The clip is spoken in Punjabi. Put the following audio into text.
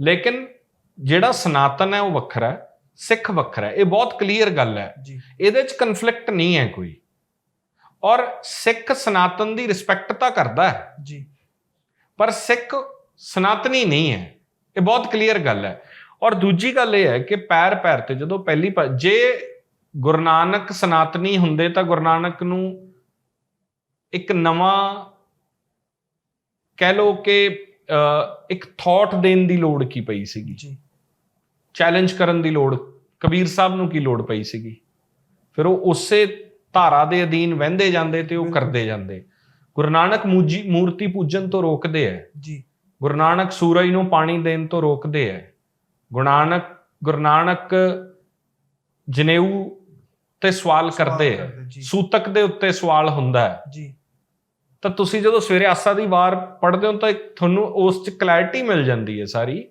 ਲੇਕਿਨ ਜਿਹੜਾ ਸਨਾਤਨ ਹੈ ਉਹ ਵੱਖਰਾ ਹੈ ਸਿੱਖ ਵੱਖਰਾ ਹੈ। ਇਹ ਬਹੁਤ ਕਲੀਅਰ ਗੱਲ ਹੈ। ਇਹਦੇ 'ਚ ਕਨਫਲਿਕਟ ਨਹੀਂ ਹੈ ਕੋਈ। ਔਰ ਸਿੱਖ ਸਨਾਤਨ ਦੀ ਰਿਸਪੈਕਟ ਤਾਂ ਕਰਦਾ ਹੈ। ਜੀ। ਪਰ ਸਿੱਖ ਸਨਾਤਨੀ ਨਹੀਂ ਹੈ। ਇਹ ਬਹੁਤ ਕਲੀਅਰ ਗੱਲ ਹੈ। ਔਰ ਦੂਜੀ ਗੱਲ ਇਹ ਹੈ ਕਿ ਪੈਰ ਪੈਰ ਤੇ ਜਦੋਂ ਪਹਿਲੀ ਜੇ ਗੁਰੂ ਨਾਨਕ ਸਨਾਤਨੀ ਹੁੰਦੇ ਤਾਂ ਗੁਰੂ ਨਾਨਕ ਨੂੰ ਇੱਕ ਨਵਾਂ ਕਹਿ ਲੋ ਕਿ ਇੱਕ ਥਾਟ ਦੇਣ ਦੀ ਲੋੜ ਕੀ ਪਈ ਸੀਗੀ? ਜੀ। ਚੈਲੰਜ ਕਰਨ ਦੀ ਲੋੜ ਕਬੀਰ ਸਾਹਿਬ ਨੂੰ ਕੀ ਲੋੜ ਪਈ ਸੀਗੀ? ਫਿਰ ਉਹ ਉਸੇ ਧਾਰਾ ਦੇ ਅਧੀਨ ਵਹਿੰਦੇ ਜਾਂਦੇ ਤੇ ਉਹ। ਕਰਦੇ ਜਾਂਦੇ। ਗੁਰੂ ਨਾਨਕ ਮੂਜੀ ਮੂਰਤੀ ਪੂਜਨ ਤੋਂ ਰੋਕਦੇ ਐ। ਜੀ। ਗੁਰੂ ਨਾਨਕ ਸੂਰਜ ਨੂੰ ਪਾਣੀ ਦੇਣ ਤੋਂ ਰੋਕਦੇ ਐ। ਗੁਰੂ ਨਾਨਕ ਗੁਰੂ ਨਾਨਕ ਜਨੇਊ ਤੇ ਸਵਾਲ ਕਰਦੇ ਐ। ਸੂਤਕ ਦੇ ਉੱਤੇ ਸਵਾਲ ਹੁੰਦਾ ਹੈ ਜੀ। ਤਾਂ ਤੁਸੀਂ ਜਦੋਂ ਸਵੇਰੇ ਆਸਾ ਦੀ ਵਾਰ ਪੜ੍ਹਦੇ ਹੋ ਤਾਂ ਤੁਹਾਨੂੰ ਉਸ ਚ ਕਲੈਰਿਟੀ ਮਿਲ ਜਾਂਦੀ ਹੈ ਸਾਰੀ।